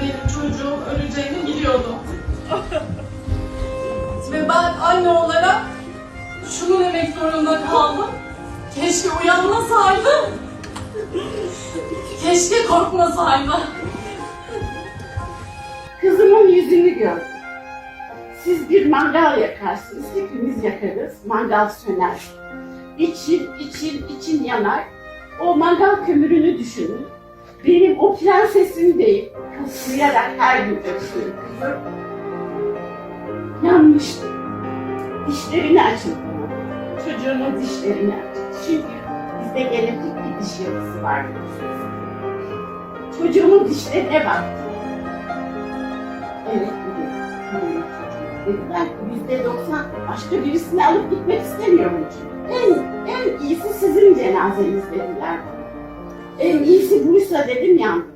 Benim çocuğum öleceğini biliyordum. Ve ben anne olarak şunu demek zorunda kaldım. Keşke uyanmasaydı. Keşke korkmasaydı. Kızımın yüzünü gördüm. Siz bir mangal yakarsınız, hepimiz yakarız. Mangal söner. İçin, için, için yanar. O mangal kömürünü düşünün. Benim o prensesim değil, kasılayarak her gün öpsün kızım. Dişlerini açın bana. Çocuğumun dişlerini açın. Çünkü bizde genetik bir diş yapısı var. Çocuğumun dişlerine baktım. Evet. Dediler ki yüzde doksan başka birisini alıp gitmek istemiyorum çünkü. En, en iyisi sizin cenazeniz dediler. En iyisi buysa dedim yandım.